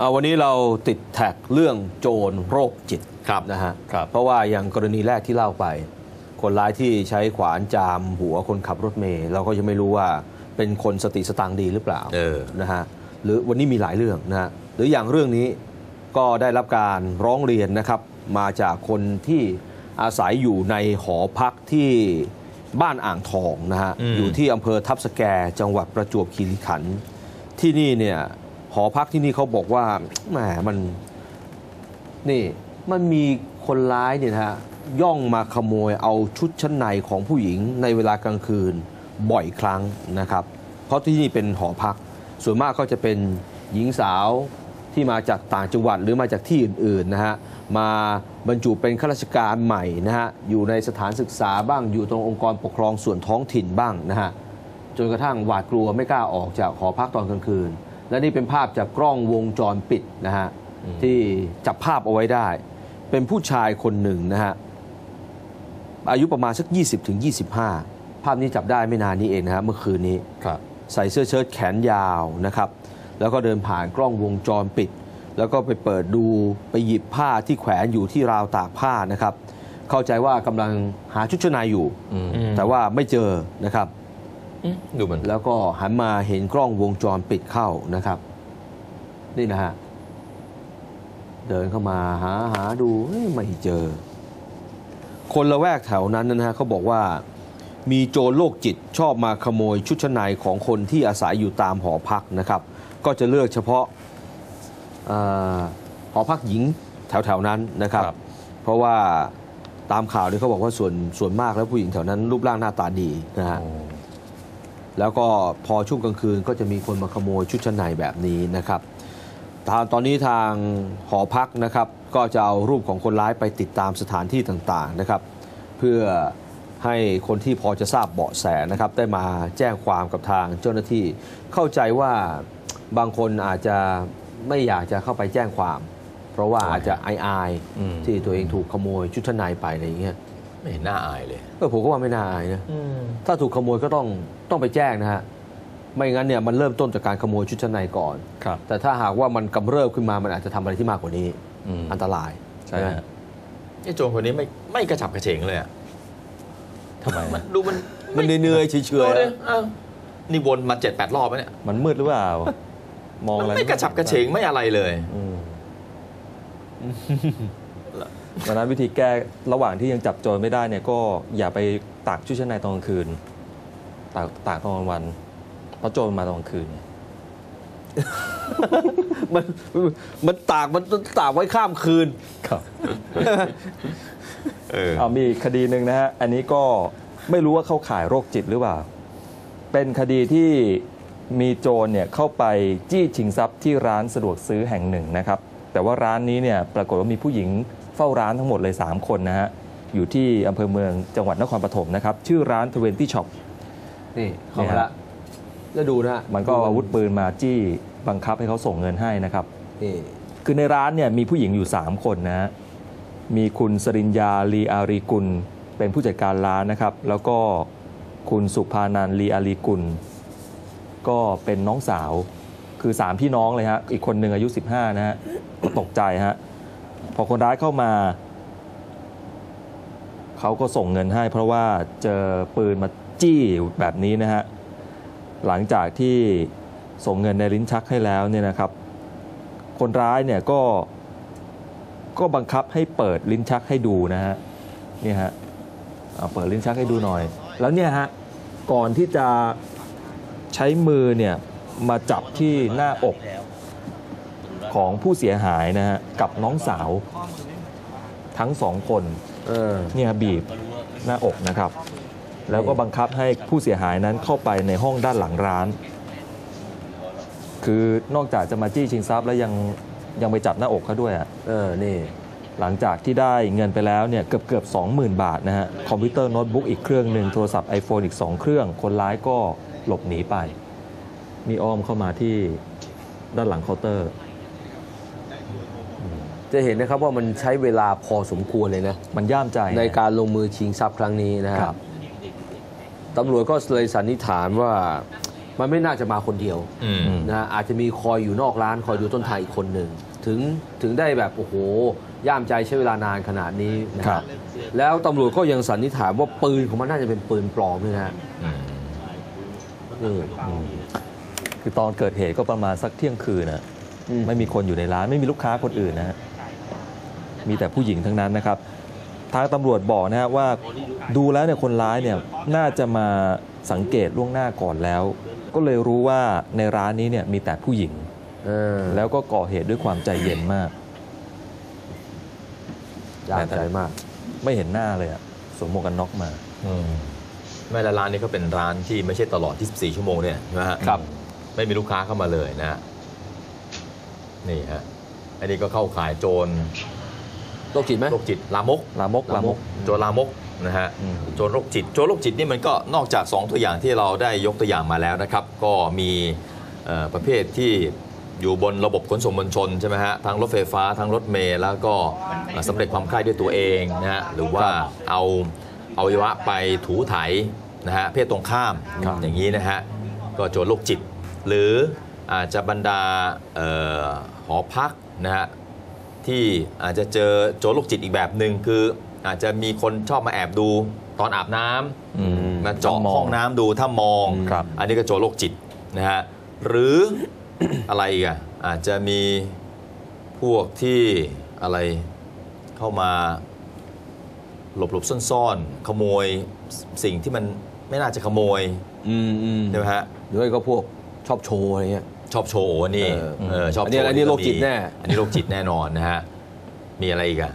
เอาวันนี้เราติดแท็กเรื่องโจรโรคจิตครับนะฮะครับ เพราะว่าอย่างกรณีแรกที่เล่าไป คนร้ายที่ใช้ขวานจามหัวคนขับรถเมล์เราก็ยังไม่รู้ว่าเป็นคนสติสตางค์ดีหรือเปล่าเออ นะฮะหรือวันนี้มีหลายเรื่องนะฮะหรืออย่างเรื่องนี้ก็ได้รับการร้องเรียนนะครับ มาจากคนที่อาศัยอยู่ในหอพักที่บ้านอ่างทองนะฮะอืม อยู่ที่อำเภอทับสแกจังหวัดประจวบคีรีขันธ์ที่นี่เนี่ย หอพักที่นี่เขาบอกว่าแหมมันนี่มันมีคนร้ายเนี่ยฮะย่องมาขโมยเอาชุดชั้นในของผู้หญิงในเวลากลางคืนบ่อยครั้งนะครับ เพราะที่นี่เป็นหอพัก ส่วนมากก็จะเป็นหญิงสาวที่มาจากต่างจังหวัดหรือมาจากที่อื่นๆนะฮะมาบรรจุเป็นข้าราชการใหม่นะฮะอยู่ในสถานศึกษาบ้างอยู่ตรงองค์กรปกครองส่วนท้องถิ่นบ้างนะฮะจนกระทั่งหวาดกลัวไม่กล้าออกจากหอพักตอนกลางคืน และนี่เป็นภาพจากกล้องวงจรปิดนะฮะที่จับภาพเอาไว้ได้ เป็นผู้ชายคนหนึ่งนะฮะอายุประมาณสัก 20-25ถึง25ภาพนี้จับได้ไม่นานนี้เองนะฮะเมื่อคืนนี้ครับใส่เสื้อเชิ้ตแขนยาวนะครับ แล้วก็เดินผ่านกล้องวงจรปิด แล้วก็ไปเปิดดูไปหยิบผ้าที่แขวนอยู่ที่ราวตากผ้านะครับ เข้าใจว่ากำลังหาชุดชั้นในอยู่อืมแต่ว่าไม่เจอนะครับ ดูเหมือนแล้วก็หันมาเห็นกล้องวงจรปิดเข้านะครับ นี่นะฮะ เดินเข้ามาหาหาดูเฮ้ยไม่เจอ คนละแวกแถวนั้นนะฮะเขาบอกว่ามีโจรโรคจิตชอบมาขโมยชุดชั้นในของคนที่อาศัยอยู่ตามหอพักนะครับ ก็จะเลือกเฉพาะเออหอพักหญิงแถวๆนั้นนะครับครับเพราะว่าตามข่าวเนี่ยเขาบอกว่าส่วนส่วนมากแล้วผู้หญิงแถวนั้นรูปร่างหน้าตาดีนะฮะ แล้วก็พอช่วงกลางคืนก็จะมีคนมาขโมยชุดชั้นในแบบนี้นะครับทางตอนนี้ทางหอพักนะครับ ก็จะเอารูปของคนร้ายไปติดตามสถานที่ต่างๆนะครับ เพื่อให้คนที่พอจะทราบเบาะแสนะครับ ได้มาแจ้งความกับทางเจ้าหน้าที่ เข้าใจว่าบางคนอาจจะไม่อยากจะเข้าไปแจ้งความ เพราะว่าอาจจะอายอืมๆที่ตัวเองถูกขโมยชุดชั้นในไปอะไรอย่างเงี้ย ไม่เห็นหน้าอายเลยเออผมก็ว่าไม่น่าอายนะถ้าถูกขโมยก็ต้องต้องไปแจ้งนะฮะไม่งั้นเนี่ยมันเริ่มต้นจากการขโมยชุดชั้นในก่อนครับ แต่ถ้าหากว่ามันกำเริบขึ้นมามันอาจจะทำอะไรที่มากกว่านี้อืมอันตรายใช่ไหมฮะไอ้โจรคนนี้ไม่ไม่กระฉับกระเฉงเลยอะทำไมมันดูมันมันเหนื่อยๆเฉยดูดิเอ้านี่วนมาเจ็ดแปดรอบแล้วเนี่ยมันมืดหรือเปล่ามองมันอะไรไม่กระฉับกระเฉงไม่อะไรเลยอืม ดังนั้นวิธีแก้ระหว่างที่ยังจับโจรไม่ได้เนี่ยก็อย่าไปตากชุดชั้นในตอนกลางคืน ตากตากตอนกลางวันเพราะโจรมาตอนกลางคืนไงๆมันมันตากมันตากไว้ข้ามคืนครับเออเอามีอีกคดีหนึ่งนะฮะ อันนี้ก็ไม่รู้ว่าเข้าข่ายโรคจิตหรือเปล่า เป็นคดีที่มีโจรเนี่ยเข้าไปจี้ชิงทรัพย์ที่ร้านสะดวกซื้อแห่งหนึ่งนะครับ แต่ว่าร้านนี้เนี่ยปรากฏว่ามีผู้หญิงเฝ้าร้านทั้งหมดเลย 3 คนนะฮะ อยู่ที่อำเภอเมืองจังหวัดนครปฐมนะครับ ชื่อร้าน20 Shop นี่เข้ามาละแล้วดูนะฮะมันก็เอาอาวุธปืนมาจี้บังคับให้เขาส่งเงินให้นะครับ นี่คือในร้านเนี่ยมีผู้หญิงอยู่ 3 คนนะฮะ มีคุณสริญญาลีอารีกุล เป็นผู้จัดการร้านนะครับ แล้วก็คุณสุภานันท์ลีอารีกุล ก็เป็นน้องสาว คือ 3 พี่น้องเลยฮะ อีกคนหนึ่งอายุ 15 นะฮะก็ตกใจฮะ พอคนร้ายเข้ามา เขาก็ส่งเงินให้ เพราะว่าเจอปืนมาจี้แบบนี้นะฮะ หลังจากที่ส่งเงินในลิ้นชักให้แล้วเนี่ยนะครับ คนร้ายเนี่ยก็ก็บังคับให้เปิดลิ้นชักให้ดูนะฮะนี่ฮะเอาเปิดลิ้นชักให้ดูหน่อย แล้วเนี่ยฮะก่อนที่จะใช้มือเนี่ยมาจับที่หน้าอก ของผู้เสียหายนะฮะกับน้องสาวทั้งสองคนเออเนี่ยบีบหน้าอกนะครับ แล้วก็บังคับให้ผู้เสียหายนั้นเข้าไปในห้องด้านหลังร้าน คือนอกจากจะมาจี้ชิงทรัพย์แล้วยังยังไปจับหน้าอกเขาด้วยอะเออนี่หลังจากที่ได้เงินไปแล้วเนี่ยเกือบเกือบ20,000 บาทนะฮะคอมพิวเตอร์โน้ตบุ๊กอีกเครื่องหนึ่งโทรศัพท์ iPhone อีก 2 เครื่อง คนร้ายก็หลบหนีไป มีอ้อมเข้ามาที่ด้านหลังเคาน์เตอร์ จะเห็นนะครับว่ามันใช้เวลาพอสมควรเลยนะ มันย่ามใจในการลงมือชิงทรัพย์ครั้งนี้นะฮะครับตำรวจก็เลยสันนิษฐานว่ามันไม่น่าจะมาคนเดียวอืมนะฮะอาจจะมีคอยอยู่นอกร้านคอยดูต้นทางอีกคนหนึ่งถึงถึงได้แบบโอ้โห ย่ามใจใช้เวลานานขนาดนี้นะครัฮะบแล้วตำรวจก็ยังสันนิษฐานว่าปืนของมันน่าจะเป็นปืนปลอมด้วยนะฮะอืมนี่คือตอนเกิดเหตุก็ประมาณสักเที่ยงคืนนะอืมไม่มีคนอยู่ในร้านไม่มีลูกค้าคนอื่นนะฮะ มีแต่ผู้หญิงทั้งนั้นนะครับ ทางตำรวจบอกนะฮะว่าดูแล้วเนี่ยคนร้ายเนี่ยน่าจะมาสังเกตล่วงหน้าก่อนแล้ว ก็เลยรู้ว่าในร้านนี้เนี่ยมีแต่ผู้หญิงเออแล้วก็ก่อเหตุด้วยความใจเย็นมากย่ามใจมาก ไม่เห็นหน้าเลยอะสวมหมวกกันน็อกมาอืมแม่ละร้านนี้ก็เป็นร้านที่ไม่ใช่ตลอด 24 ชั่วโมงเนี่ยใช่ไหมฮะครับ ไม่มีลูกค้าเข้ามาเลยนะฮะนี่ฮะ อันนี้ก็เข้าขายโจร โรคจิตไหมโรคจิตลามกลามกลามกโจรลามกนะฮะอืมโจรโรคจิตโจรโรคจิตนี่มันก็นอกจาก 2 ตัวอย่างที่เราได้ยกตัวอย่างมาแล้วนะครับ ก็มีเอ่อประเภทที่อยู่บนระบบขนส่งมวลชนใช่ไหมฮะทั้งรถไฟฟ้าทั้งรถเมล์แล้วก็เอ่อสำเร็จความใคร่ด้วยตัวเองนะฮะหรือว่าเอาเอาวัยวะไปถูไถนะฮะเพศตรงข้ามครับอย่างนี้นะฮะก็โจรโรคจิต หรืออาจจะบรรดาเอ่อหอพักนะฮะ ที่อาจจะเจอโจรโรคจิตอีกแบบหนึ่งคือ อาจจะมีคนชอบมาแอบดูตอนอาบน้ำอืมมาเจาะมองห้องน้ำดูถ้ามอง ครับอันนี้ก็โจรโรคจิตนะฮะหรือ อะไรอีกอะอาจจะมีพวกที่อะไรเข้ามาหลบหลบซ่อนซ่อนๆ ขโมยสิ่งที่มันไม่น่าจะขโมยอืมอืมใช่ไหมฮะ หรือไม่ก็พวกชอบโชว์อะไรเงี้ย ชอบโชว์อันนี่เออเออชอบอันนี้โชว์อันนี้ก็โรคจิตมีแน่ อันนี้โรคจิตแน่นอนนะฮะ มีอะไรอีกอะ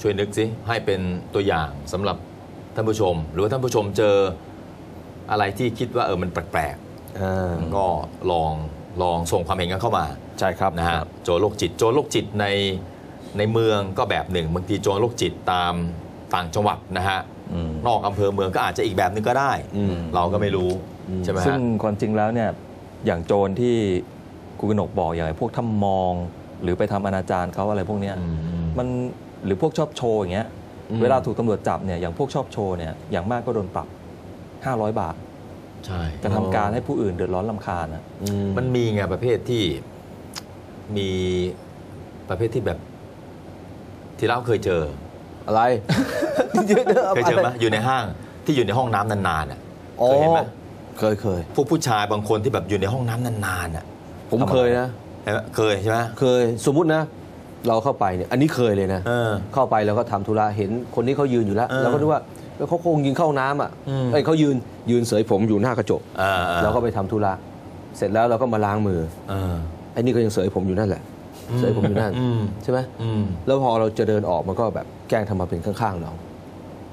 ช่วยนึกสิให้เป็นตัวอย่างสำหรับท่านผู้ชม หรือว่าท่านผู้ชมเจออะไรที่คิดว่าเออมันแปลกอ่าๆก็ลองลองส่งความเห็นกันเข้ามาใช่ครับนะฮะโจรโรคจิตโจรโรคจิตในในเมืองก็แบบหนึ่งบางทีโจรโรคจิตตามต่างจังหวัดนะฮะอืมนอกอำเภอเมืองก็อาจจะอีกแบบหนึ่งก็ได้อืมเราก็ไม่รู้อืม ใช่ไหมซึ่งฮะความจริงแล้วเนี่ยอย่างโจรที่คุณกนกบอกอย่างไอ้พวกถ้ามอง หรือไปทำอนาจารเขาอะไรพวกเนี้ยอืมมันหรือพวกชอบโชว์อย่างเงี้ยอืมเวลาถูกตำรวจจับเนี่ยอย่างพวกชอบโชว์เนี่ยอย่างมากก็โดนปรับ 500 บาทใช่กระทำการให้ผู้อื่นเดือดร้อนลำคาญนะอืมมันมีไงประเภทที่มีประเภทที่แบบ ที่เราเคยเจอ อะไรเคยเจอไหมอยู่ในห้างที่อยู่ในห้องน้ำนานๆอะอ๋อเคยเห็นไหม เคยเคยพวกผู้ชายบางคนที่แบบอยู่ในห้องน้ำนานๆอะผมทำไมเคยนะเห็นไหมเคยใช่ไหมเคยสมมุตินะ เราเข้าไปเนี่ยอันนี้เคยเลยนะ เออ เข้าไปแล้วก็ทำธุระเห็นคนนี้เขายืนอยู่แล้ว เออเราก็นึกว่าแล้วเขาคงยืนเข้าห้องน้ำอะอืม ไอ้ยเขายืนยืนเสยผมอยู่หน้ากระจกเออเออเราก็ไปทำธุระเสร็จแล้วเราก็มาล้างมือเออไอ้นี่ก็ยังเสยผมอยู่นั่นแหละเสยผมอยู่นั่นอืมใช่ไหม อืม แล้วพอเราจะเดินออกมันก็แบบแกล้งทำมาเป็นข้างๆเรา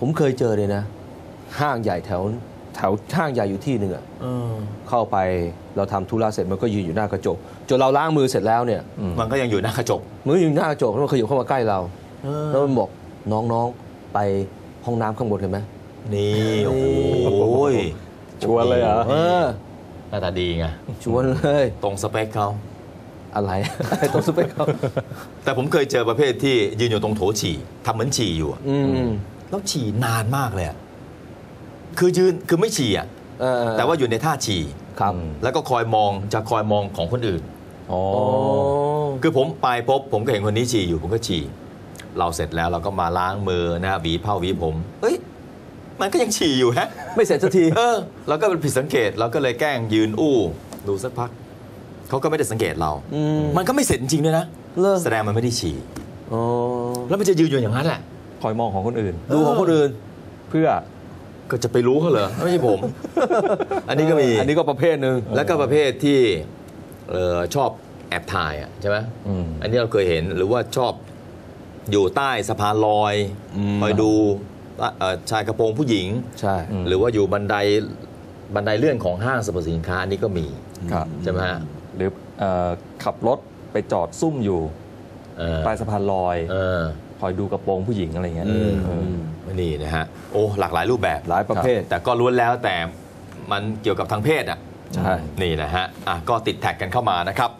ผมเคยเจอเลยนะ ห้างใหญ่แถว แถวห้างใหญ่อยู่ที่หนึ่งอะเออเข้าไปเราทำธุระเสร็จมันก็ยืนอยู่หน้ากระจกจนเราล้างมือเสร็จแล้วเนี่ยอืมมันก็ยังอยู่หน้ากระจกมันก็อยู่หน้ากระจกแล้วมันขยับเข้ามาใกล้เราเออแล้วมันบอกน้องๆไปห้องน้ำข้างบนกันไหมนี่โอ้โหชวนเลยเหรอเออหน้าตาดีไงชวนเลย ตรงสเปคเขาอะไรตรงสเปคเขาแต่ผมเคยเจอประเภทที่ยืนอยู่ตรงโถฉี่ทำเหมือนฉี่อยู่อะอืมแล้วฉี่นานมากเลยอะ คือยืนคือไม่ฉี่อะเออแต่ว่าอยู่ในท่าฉี่ครับอืมแล้วก็คอยมองจะคอยมองของคนอื่นอ๋ออ๋อคือผมไปพบผมก็เห็นคนนี้ฉี่อยู่ผมก็ฉี่เราเสร็จแล้วเราก็มาล้างมือนะฮะหวีเผ้าหวีผม เอ้ย มันก็ยังฉี่อยู่ฮะ ไม่เสร็จสักที เออเราก็เป็นผิดสังเกตเราก็เลยแกล้งยืนอู้ ดูสักพัก เขาก็ไม่ได้สังเกตเราอืมมันก็ไม่เสร็จจริงๆด้วยนะเลิกแสดงมันไม่ได้ฉี่อ๋อแล้วมันจะยืนอยู่อย่างนั้นแหละคอยมองของคนอื่น ดูของคนอื่น เพื่อ ก็จะไปรู้เขาเหรอไม่ใช่ผม อันนี้ก็มีอันนี้ก็ประเภทหนึ่งแล้วก็ประเภทที่เออชอบแอบถ่ายอะใช่ไหมอืมอันนี้เราเคยเห็นหรือว่าชอบอยู่ใต้สะพานลอยคอยดูเอ่อชายกระโปรงผู้หญิงใช่อืมหรือว่าอยู่บันไดบันไดเลื่อนของห้างสรรพสินค้าอันนี้ก็มีครับใช่ไหมฮะหรือเอ่อขับรถไปจอดซุ่มอยู่เออใต้สะพานลอยเออ คอยดูกระโปรงผู้หญิงอะไรเงี้ยอืมเออ นี่นะฮะ โอ้ หลากหลายรูปแบบ หลายประเภท แต่ก็ล้วนแล้วแต่มันเกี่ยวกับทางเพศอะใช่ นี่นะฮะอะก็ติดแท็กกันเข้ามานะครับ